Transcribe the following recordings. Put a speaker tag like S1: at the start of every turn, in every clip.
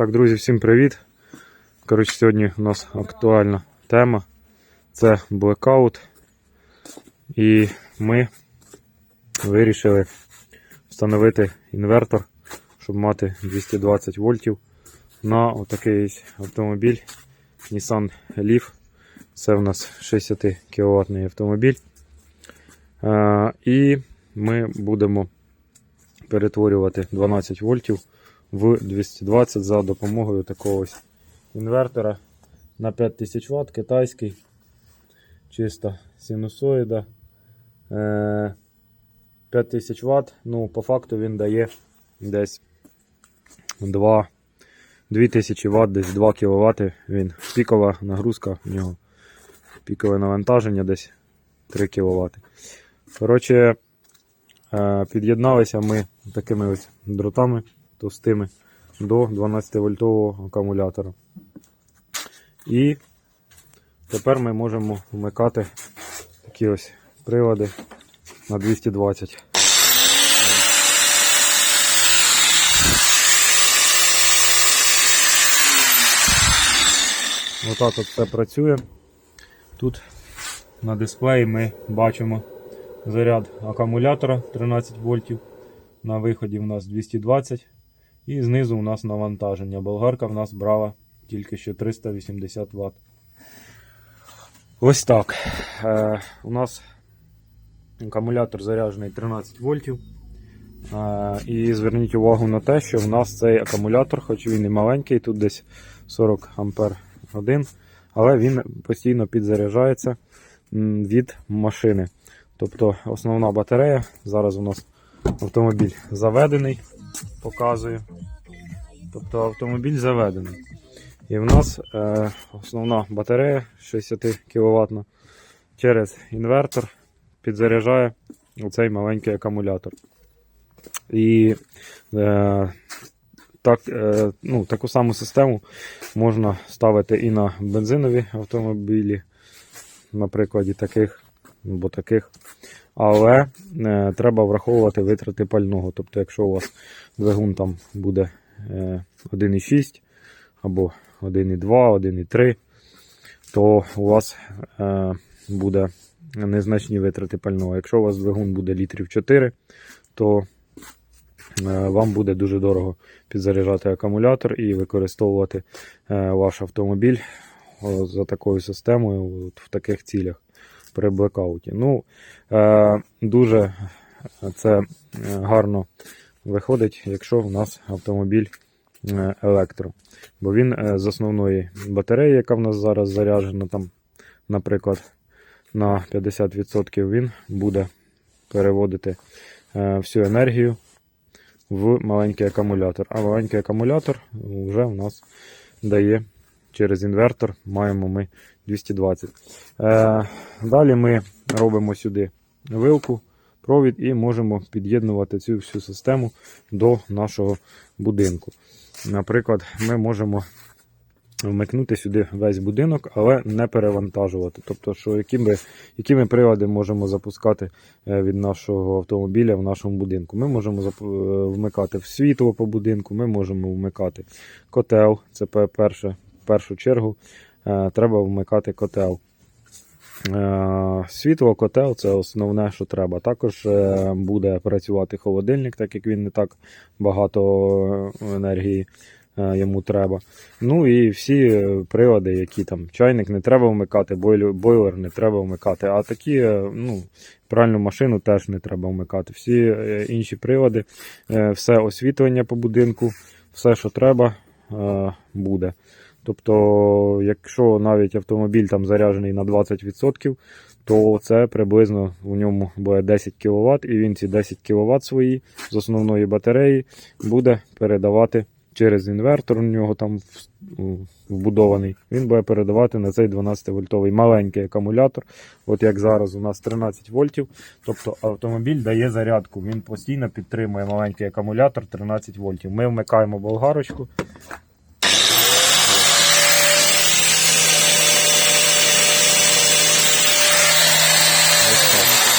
S1: Так, друзі, всім привіт. Коротше, сьогодні у нас актуальна тема. Це блекаут. І ми вирішили встановити інвертор, щоб мати 220 вольтів на отакий автомобіль Nissan Leaf. Це в нас 60 кВт автомобіль. Е, І ми будемо перетворювати 12 вольтів в 220 за допомогою такого ось інвертора на 5000 Вт китайський. Чисто синусоїда. Е, 5000 Вт. Ну, по факту він дає десь 2, 2000 Вт, десь 2 кВт. Він пікова нагрузка у нього. Пікове навантаження десь 3 кВт. Коротше, е, під'єдналися ми такими ось дротами товстими до 12 вольтового акумулятора. І тепер ми можемо вмикати такі ось прилади на 220. Отак от все працює. Тут на дисплеї ми бачимо заряд акумулятора 13 вольтів. На виході у нас 220 і знизу у нас навантаження. Болгарка в нас брала тільки що 380 Вт. Ось так. Е, у нас акумулятор заряджений 13 вольтів. Е, і зверніть увагу на те, що в нас цей акумулятор, хоч він і маленький, тут десь 40 ампер годин, але він постійно підзаряджається від машини. Тобто основна батарея, зараз у нас автомобіль заведений, показую. Тобто автомобіль заведений. І в нас е, основна батарея 60 кВт через інвертор підзаряджає оцей маленький акумулятор. І е, так, е, ну, таку саму систему можна ставити і на бензинові автомобілі, на прикладі таких або таких. Але е, треба враховувати витрати пального. Тобто, якщо у вас двигун там буде е, 1,6 або 1,2, 1,3, то у вас е, буде незначні витрати пального. Якщо у вас двигун буде літрів 4, то е, вам буде дуже дорого підзаряджати акумулятор і використовувати е, ваш автомобіль за такою системою в таких цілях при блекауті. Ну, е, дуже це е, гарно виходить, якщо в нас автомобіль е, електро. Бо він е, з основної батареї, яка в нас зараз заряджена, там, наприклад, на 50% він буде переводити всю енергію в маленький акумулятор. А маленький акумулятор вже в нас дає через інвертор, маємо ми 220. Е, Далі ми робимо сюди вилку, провід і можемо під'єднувати цю всю систему до нашого будинку. Наприклад, ми можемо вмикнути сюди весь будинок, але не перевантажувати. Тобто, що які ми, які ми прилади можемо запускати е, від нашого автомобіля в нашому будинку. Ми можемо е, вмикати світло по будинку, ми можемо вмикати котел. Це перше, в першу чергу е, треба вмикати котел. Е, Світло, котел це основне, що треба. Також е, буде працювати холодильник, так як він не так багато енергії йому треба. Ну і всі прилади, які там чайник не треба вмикати, бойлер, не треба вмикати. А такі, ну, пральну машину теж не треба вмикати. Всі інші прилади, все освітлення по будинку, все, що треба, буде. Тобто, якщо навіть автомобіль там заряджений на 20%, то це приблизно у ньому буде 10 кВт, і він ці 10 кВт свої з основної батареї буде передавати через інвертор. У нього там вбудований. Він буде передавати на цей 12-вольтовий маленький акумулятор. От як зараз у нас 13 вольтів. Тобто автомобіль дає зарядку. Він постійно підтримує маленький акумулятор 13 вольтів. Ми вмикаємо болгарочку. Ось так.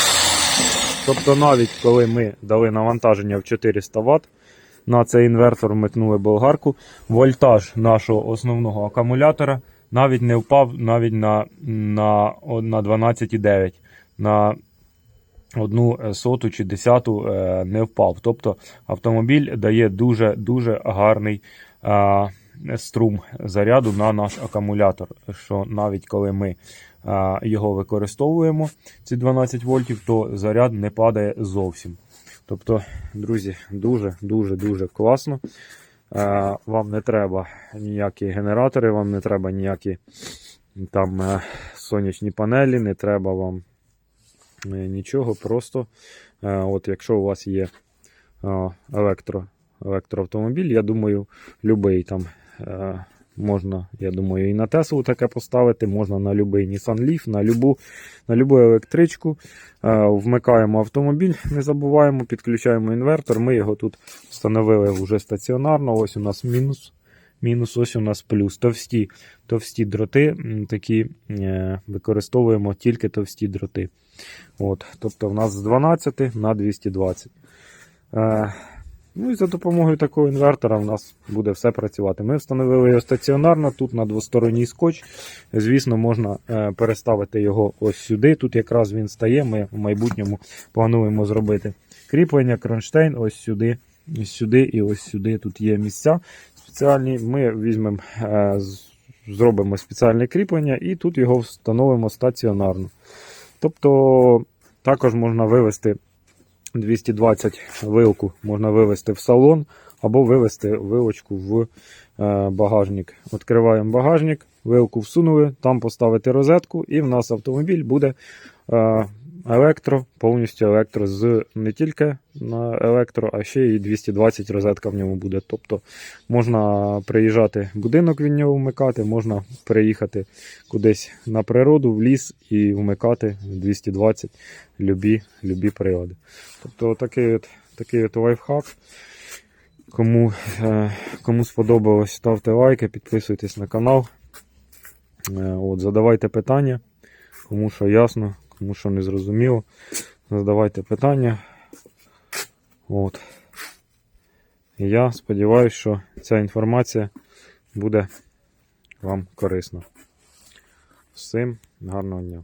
S1: Тобто навіть коли ми дали навантаження в 400 Вт, на цей інвертор вмикнули болгарку. Вольтаж нашого основного акумулятора навіть не впав навіть на, на, на 12,9. На одну е, соту чи десяту е, не впав. Тобто автомобіль дає дуже-дуже гарний е, струм заряду на наш акумулятор. Що навіть коли ми його використовуємо, ці 12 вольтів, то заряд не падає зовсім. Тобто, друзі, дуже-дуже дуже класно. Вам не треба ніякі генератори, вам не треба ніякі там е, сонячні панелі, не треба вам е, нічого. Просто, е, от якщо у вас є електро, електроавтомобіль, я думаю, любий там можна, я думаю, і на Теслу таке поставити, можна на будь-який Nissan Leaf, на любу, на любу електричку. Е, Вмикаємо автомобіль, не забуваємо, підключаємо інвертор. Ми його тут встановили вже стаціонарно. Ось у нас мінус. Мінус, ось у нас плюс. Товсті, товсті дроти, такі е, використовуємо тільки товсті дроти. От, тобто в нас з 12 на 220. Ну і за допомогою такого інвертора в нас буде все працювати. Ми встановили його стаціонарно, тут на двосторонній скотч. Звісно, можна е, переставити його ось сюди. Тут якраз він стає. Ми в майбутньому плануємо зробити кріплення, кронштейн, ось сюди, ось сюди і ось сюди. Тут є місця спеціальні. Ми візьмемо, е, зробимо спеціальне кріплення і тут його встановимо стаціонарно. Тобто також можна вивести 220 вилку, можна вивести в салон або вивести вилочку в е, багажник. Відкриваємо багажник, вилку всунули, там поставити розетку, і в нас автомобіль буде е, електро, повністю електро з не тільки на електро, а ще і 220 розетка в ньому буде. Тобто можна приїжджати будинок від нього вмикати, можна приїхати кудись на природу, в ліс і вмикати 220 любі, любі прилади. Тобто такий от, такий от лайфхак. Кому, е, кому сподобалось, ставте лайки, підписуйтесь на канал. Е, от, задавайте питання, кому що ясно, кому що не зрозуміло. Задавайте питання. От. Я сподіваюся, що ця інформація буде вам корисна. Всім гарного дня.